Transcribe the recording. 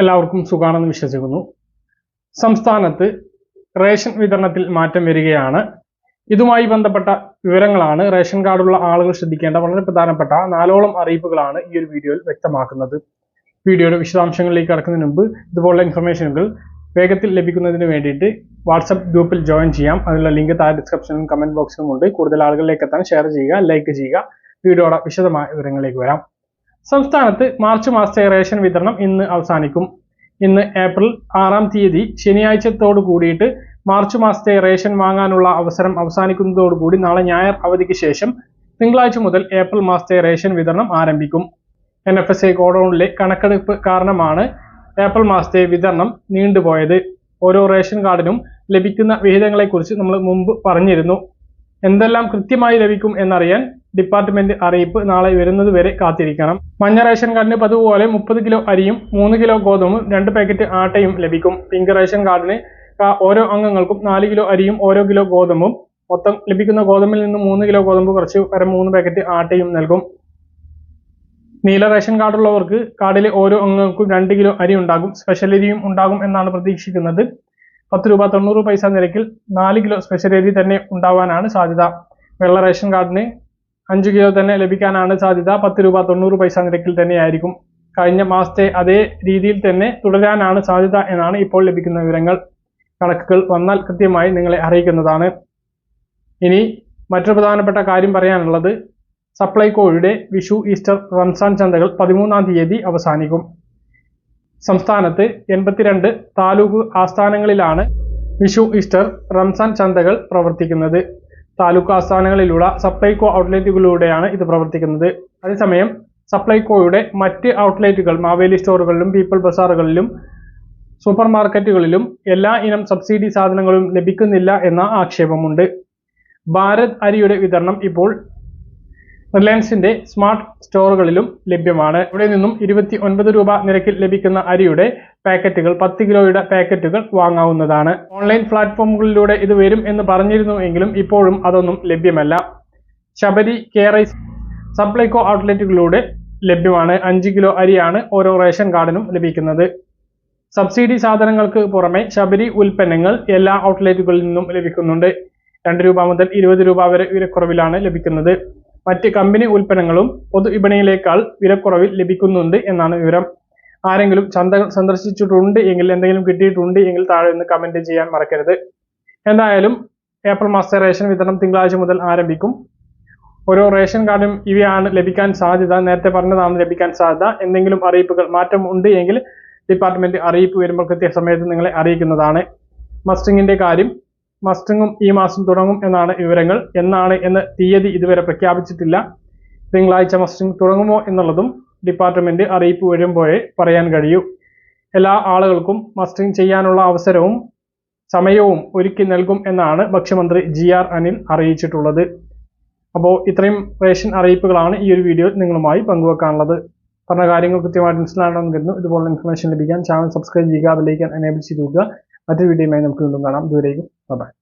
എല്ലാവർക്കും സുഖാണെന്ന് വിശ്വസിക്കുന്നു. സംസ്ഥാനത്ത് റേഷൻ വിതരണത്തിൽ മാറ്റം വരികയാണ്. ഇതുമായി ബന്ധപ്പെട്ട വിവരങ്ങളാണ് റേഷൻ കാർഡുള്ള ആളുകൾ ശ്രദ്ധിക്കേണ്ട വളരെ പ്രധാനപ്പെട്ട നാലോളം അറിയിപ്പുകളാണ് ഈ ഒരു വീഡിയോയിൽ വ്യക്തമാക്കുന്നത്. വീഡിയോയുടെ വിശദാംശങ്ങളിലേക്ക് കടക്കുന്നതിന് മുമ്പ് ഇതുപോലുള്ള ഇൻഫർമേഷനുകൾ വേഗത്തിൽ ലഭിക്കുന്നതിന് വേണ്ടിയിട്ട് വാട്സപ്പ് ഗ്രൂപ്പിൽ ജോയിൻ ചെയ്യാം. അതിനുള്ള ലിങ്ക് താഴെ ഡിസ്ക്രിപ്ഷനിലും കമന്റ് ബോക്സിലും ഉണ്ട് കൂടുതൽ ആളുകളിലേക്ക് എത്താൻ ഷെയർ ചെയ്യുക ലൈക്ക് ചെയ്യുക. വീഡിയോയുടെ വിശദമായ വിവരങ്ങളിലേക്ക് വരാം. സംസ്ഥാനത്ത് മാർച്ച് മാസത്തെ റേഷൻ വിതരണം ഇന്ന് അവസാനിക്കും. ഇന്ന് ഏപ്രിൽ ആറാം തീയതി ശനിയാഴ്ചത്തോട് കൂടിയിട്ട് മാർച്ച് മാസത്തെ റേഷൻ വാങ്ങാനുള്ള അവസരം അവസാനിക്കുന്നതോടുകൂടി നാളെ ഞായർ അവധിക്ക് ശേഷം തിങ്കളാഴ്ച മുതൽ ഏപ്രിൽ മാസത്തെ റേഷൻ വിതരണം ആരംഭിക്കും. എൻ എഫ് എസ് എ ഗോഡൌണിലെ കണക്കെടുപ്പ് കാരണമാണ് ഏപ്രിൽ മാസത്തെ വിതരണം നീണ്ടുപോയത്. ഓരോ റേഷൻ കാർഡിനും ലഭിക്കുന്ന വിഹിതങ്ങളെക്കുറിച്ച് നമ്മൾ മുമ്പ് പറഞ്ഞിരുന്നു. എന്തെല്ലാം കൃത്യമായി ലഭിക്കും എന്നറിയാൻ ഡിപ്പാർട്ട്മെന്റ് അറിയിപ്പ് നാളെ വരുന്നത് വരെ കാത്തിരിക്കണം. മഞ്ഞ റേഷൻ കാർഡിന് പതുപോലെ മുപ്പത് കിലോ അരിയും മൂന്ന് കിലോ ഗോതമ്പും രണ്ട് പാക്കറ്റ് ആട്ടയും ലഭിക്കും. പിങ്ക് റേഷൻ കാർഡിന് ഓരോ അംഗങ്ങൾക്കും നാല് കിലോ അരിയും ഓരോ കിലോ ഗോതമ്പും. മൊത്തം ലഭിക്കുന്ന ഗോതമ്പിൽ നിന്ന് മൂന്ന് കിലോ ഗോതമ്പ് കുറച്ച് വരെ മൂന്ന് പാക്കറ്റ് ആട്ടയും നൽകും. നീല റേഷൻ കാർഡുള്ളവർക്ക് കാർഡിലെ ഓരോ അംഗങ്ങൾക്കും രണ്ട് കിലോ അരി ഉണ്ടാകും. സ്പെഷ്യൽ അരിയും ഉണ്ടാകും എന്നാണ് പ്രതീക്ഷിക്കുന്നത്. പത്ത് രൂപ തൊണ്ണൂറ് പൈസ നിരക്കിൽ നാല് കിലോ സ്പെഷ്യൽ അരി തന്നെ ഉണ്ടാവാനാണ് സാധ്യത. വെള്ള റേഷൻ കാർഡിന് അഞ്ച് കിലോ തന്നെ ലഭിക്കാനാണ് സാധ്യത. പത്ത് രൂപ തൊണ്ണൂറ് പൈസ നിരക്കിൽ തന്നെയായിരിക്കും കഴിഞ്ഞ മാസത്തെ അതേ രീതിയിൽ തന്നെ തുടരാനാണ് സാധ്യത എന്നാണ് ഇപ്പോൾ ലഭിക്കുന്ന വിവരങ്ങൾ. കണക്കുകൾ വന്നാൽ കൃത്യമായി നിങ്ങളെ അറിയിക്കുന്നതാണ്. ഇനി മറ്റൊരു പ്രധാനപ്പെട്ട കാര്യം പറയാനുള്ളത്. സപ്ലൈകോയുടെ വിഷു ഈസ്റ്റർ റംസാൻ ചന്തകൾ പതിമൂന്നാം തീയതി അവസാനിക്കും. സംസ്ഥാനത്ത് എൺപത്തിരണ്ട് താലൂക്ക് ആസ്ഥാനങ്ങളിലാണ് വിഷു ഈസ്റ്റർ റംസാൻ ചന്തകൾ പ്രവർത്തിക്കുന്നത്. താലൂക്ക് ആസ്ഥാനങ്ങളിലുള്ള സപ്ലൈകോ ഔട്ട്ലെറ്റുകളിലൂടെയാണ് ഇത് പ്രവർത്തിക്കുന്നത്. അതേസമയം സപ്ലൈകോയുടെ മറ്റ് ഔട്ട്ലെറ്റുകൾ മാവേലി സ്റ്റോറുകളിലും പീപ്പിൾ ബസാറുകളിലും സൂപ്പർ മാർക്കറ്റുകളിലും എല്ലാ ഇനം സബ്സിഡി സാധനങ്ങളും ലഭിക്കുന്നില്ല എന്ന ആക്ഷേപമുണ്ട്. ഭാരത് അരിയുടെ വിതരണം ഇപ്പോൾ റിലയൻസിന്റെ സ്മാർട്ട് സ്റ്റോറുകളിലും ലഭ്യമാണ്. ഇവിടെ നിന്നും ഇരുപത്തി ഒൻപത് രൂപ നിരക്കിൽ ലഭിക്കുന്ന അരിയുടെ പാക്കറ്റുകൾ പത്ത് കിലോയുടെ പാക്കറ്റുകൾ വാങ്ങാവുന്നതാണ്. ഓൺലൈൻ പ്ലാറ്റ്ഫോമുകളിലൂടെ ഇത് വരും എന്ന് പറഞ്ഞിരുന്നു എങ്കിലും ഇപ്പോഴും അതൊന്നും ലഭ്യമല്ല. ശബരി കെ സപ്ലൈകോ ഔട്ട്ലെറ്റുകളിലൂടെ ലഭ്യമാണ്. അഞ്ച് കിലോ അരിയാണ് ഓരോ റേഷൻ കാർഡിനും ലഭിക്കുന്നത്. സബ്സിഡി സാധനങ്ങൾക്ക് പുറമെ ശബരി ഉൽപ്പന്നങ്ങൾ എല്ലാ ഔട്ട്ലെറ്റുകളിൽ നിന്നും ലഭിക്കുന്നുണ്ട്. രണ്ട് രൂപ മുതൽ ഇരുപത് രൂപ വരെ വിലക്കുറവിലാണ് ലഭിക്കുന്നത്. മറ്റ് കമ്പനി ഉൽപ്പന്നങ്ങളും പൊതു വിപണിയിലേക്കാൾ വിലക്കുറവിൽ ലഭിക്കുന്നുണ്ട് എന്നാണ് വിവരം. ആരെങ്കിലും ചന്ത സന്ദർശിച്ചിട്ടുണ്ട് എങ്കിൽ എന്തെങ്കിലും കിട്ടിയിട്ടുണ്ട് എങ്കിൽ താഴെ നിന്ന് കമന്റ് ചെയ്യാൻ മറക്കരുത്. എന്തായാലും ഏപ്രിൽ മാസത്തെ റേഷൻ വിതരണം തിങ്കളാഴ്ച മുതൽ ആരംഭിക്കും. ഓരോ റേഷൻ കാർഡും ഇവയാണ് ലഭിക്കാൻ സാധ്യത. നേരത്തെ പറഞ്ഞതാണ് ലഭിക്കാൻ സാധ്യത. എന്തെങ്കിലും അറിയിപ്പുകൾ മാറ്റം ഉണ്ട് എങ്കിൽ ഡിപ്പാർട്ട്മെന്റ് അറിയിപ്പ് വരുമ്പോൾ കൃത്യസമയത്ത് നിങ്ങളെ അറിയിക്കുന്നതാണ്. മസ്റ്റിങ്ങിന്റെ കാര്യം മസ്റ്ററിങ്ങും ഈ മാസം തുടങ്ങും എന്നാണ് വിവരങ്ങൾ. എന്നാണ് എന്ന് തീയതി ഇതുവരെ പ്രഖ്യാപിച്ചിട്ടില്ല. തിങ്കളാഴ്ച മസ്റ്റിംഗ് തുടങ്ങുമോ എന്നുള്ളതും ഡിപ്പാർട്ട്മെന്റ് അറിയിപ്പ് വരുമ്പോഴേ പറയാൻ കഴിയൂ. എല്ലാ ആളുകൾക്കും മസ്റ്റിംഗ് ചെയ്യാനുള്ള അവസരവും സമയവും ഒരുക്കി നൽകും എന്നാണ് ഭക്ഷ്യമന്ത്രി ജി ആർ അനിൽ അറിയിച്ചിട്ടുള്ളത്. അപ്പോൾ ഇത്രയും റേഷൻ അറിയിപ്പുകളാണ് ഈ ഒരു വീഡിയോയിൽ നിങ്ങളുമായി പങ്കുവെക്കാനുള്ളത്. പറഞ്ഞ കാര്യങ്ങൾ കൃത്യമായിട്ട് മനസ്സിലാണെന്ന് കരുതുന്നു. ഇതുപോലുള്ള ഇൻഫർമേഷൻ ലഭിക്കാൻ ചാനൽ സബ്സ്ക്രൈബ് ചെയ്യുക അതിലേക്ക് എനേബിൾ ചെയ്ത് നോക്കുക മറ്റൊരു വീഡിയോയുമായി നമുക്ക് വീണ്ടും കാണാം. ദൂരേക്കും Bye bye.